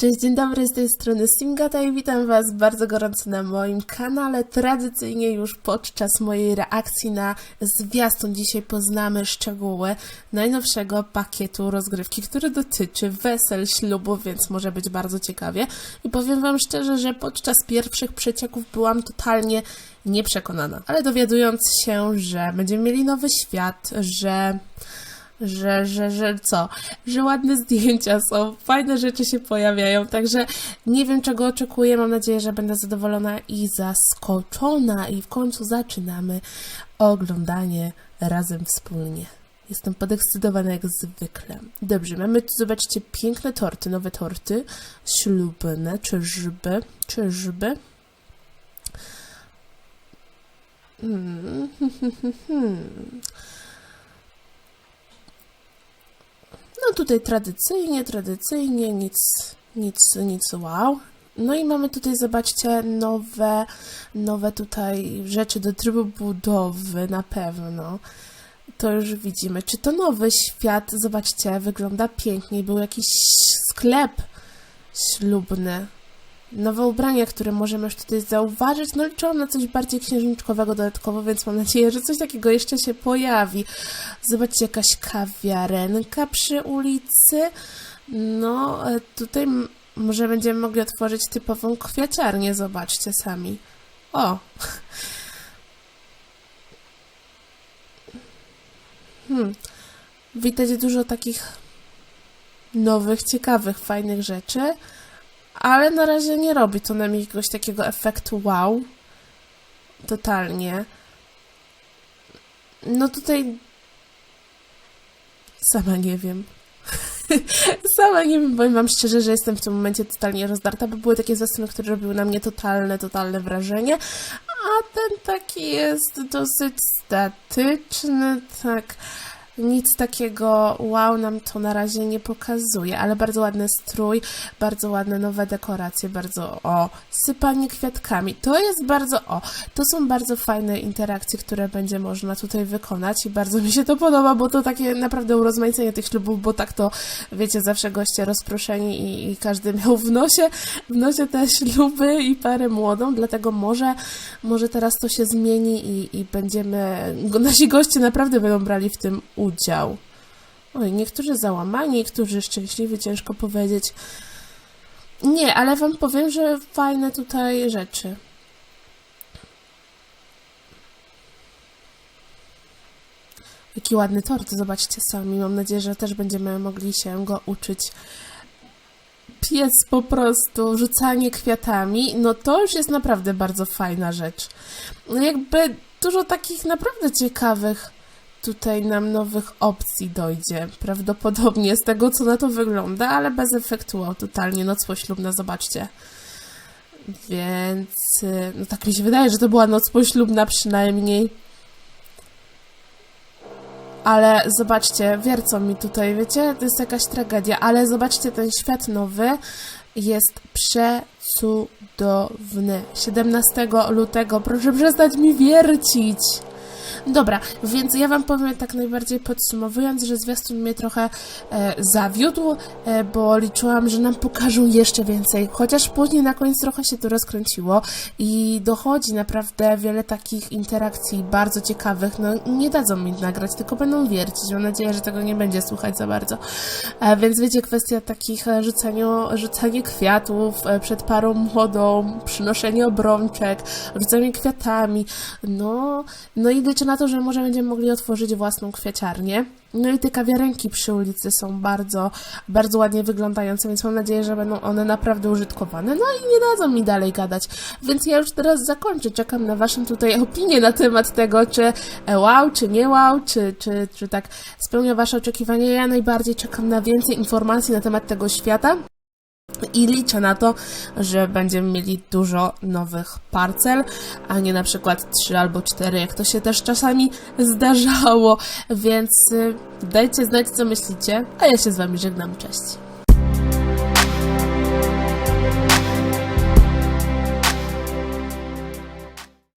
Cześć, dzień dobry, z tej strony Singata i witam Was bardzo gorąco na moim kanale. Tradycyjnie już podczas mojej reakcji na zwiastun dzisiaj poznamy szczegóły najnowszego pakietu rozgrywki, który dotyczy wesel, ślubów, więc może być bardzo ciekawie. I powiem Wam szczerze, że podczas pierwszych przecieków byłam totalnie nieprzekonana. Ale dowiadując się, że będziemy mieli nowy świat, że że, że, że co? Że ładne zdjęcia są, fajne rzeczy się pojawiają, także nie wiem czego oczekuję. Mam nadzieję, że będę zadowolona i zaskoczona. I w końcu zaczynamy oglądanie razem wspólnie. Jestem podekscytowana jak zwykle. Dobrze, mamy tu, zobaczcie, piękne torty, nowe torty, ślubne, czyżby, czyżby. Hmm. No tutaj tradycyjnie, tradycyjnie, nic, nic, nic wow. No i mamy tutaj, zobaczcie, nowe, nowe tutaj rzeczy do trybu budowy, na pewno. To już widzimy. Czy to nowy świat? Zobaczcie, wygląda pięknie. Był jakiś sklep ślubny. Nowe ubrania, które możemy już tutaj zauważyć. No liczyłam na coś bardziej księżniczkowego dodatkowo, więc mam nadzieję, że coś takiego jeszcze się pojawi. Zobaczcie, jakaś kawiarenka przy ulicy. No, e, tutaj może będziemy mogli otworzyć typową kwiaciarnię, zobaczcie sami. O! Hmm. Widać dużo takich nowych, ciekawych, fajnych rzeczy, ale na razie nie robi to nam jakiegoś takiego efektu wow. Totalnie. No tutaj sama nie wiem. Sama nie wiem, powiem wam szczerze, że jestem w tym momencie totalnie rozdarta, bo były takie zwiastuny, które robiły na mnie totalne, totalne wrażenie, a ten taki jest dosyć statyczny, tak. Nic takiego wow nam to na razie nie pokazuje, ale bardzo ładny strój, bardzo ładne nowe dekoracje, bardzo o, sypanie kwiatkami. To jest bardzo o, to są bardzo fajne interakcje, które będzie można tutaj wykonać i bardzo mi się to podoba, bo to takie naprawdę urozmaicenie tych ślubów, bo tak to wiecie, zawsze goście rozproszeni i, i każdy miał w nosie, w nosie te śluby i parę młodą, dlatego może, może teraz to się zmieni i, i będziemy, nasi goście naprawdę będą brali w tym udział. Oj, niektórzy załamani, niektórzy szczęśliwi, ciężko powiedzieć. Nie, ale wam powiem, że fajne tutaj rzeczy. Jaki ładny tort, zobaczcie sami. Mam nadzieję, że też będziemy mogli się go uczyć. Pies po prostu, rzucanie kwiatami, no to już jest naprawdę bardzo fajna rzecz. No jakby dużo takich naprawdę ciekawych tutaj nam nowych opcji dojdzie. Prawdopodobnie z tego, co na to wygląda, ale bez efektu wow, totalnie noc poślubna, zobaczcie. Więc, y, no tak mi się wydaje, że to była noc poślubna przynajmniej. Ale zobaczcie, wiercą mi tutaj, wiecie, to jest jakaś tragedia, ale zobaczcie, ten świat nowy jest przecudowny. 17 lutego, proszę przestać mi wiercić. Dobra, więc ja Wam powiem tak najbardziej podsumowując, że zwiastun mnie trochę e, zawiódł, e, bo liczyłam, że nam pokażą jeszcze więcej, chociaż później na koniec trochę się to rozkręciło i dochodzi naprawdę wiele takich interakcji bardzo ciekawych, no nie dadzą mi nagrać, tylko będą wiercić, mam nadzieję, że tego nie będzie słuchać za bardzo, e, więc wiecie, kwestia takich e, rzucaniu, rzucanie kwiatów e, przed parą młodą, przynoszenie obrączek, rzucanie kwiatami, no, no i liczę na to, że może będziemy mogli otworzyć własną kwiaciarnię. No i te kawiarenki przy ulicy są bardzo, bardzo ładnie wyglądające, więc mam nadzieję, że będą one naprawdę użytkowane. No i nie dadzą mi dalej gadać. Więc ja już teraz zakończę. Czekam na Waszą tutaj opinię na temat tego, czy e, wow, czy nie wow, czy, czy, czy tak spełnia Wasze oczekiwania. Ja najbardziej czekam na więcej informacji na temat tego świata. I liczę na to, że będziemy mieli dużo nowych parcel, a nie na przykład trzy albo cztery, jak to się też czasami zdarzało. Więc y, dajcie znać, co myślicie, a ja się z Wami żegnam. Cześć.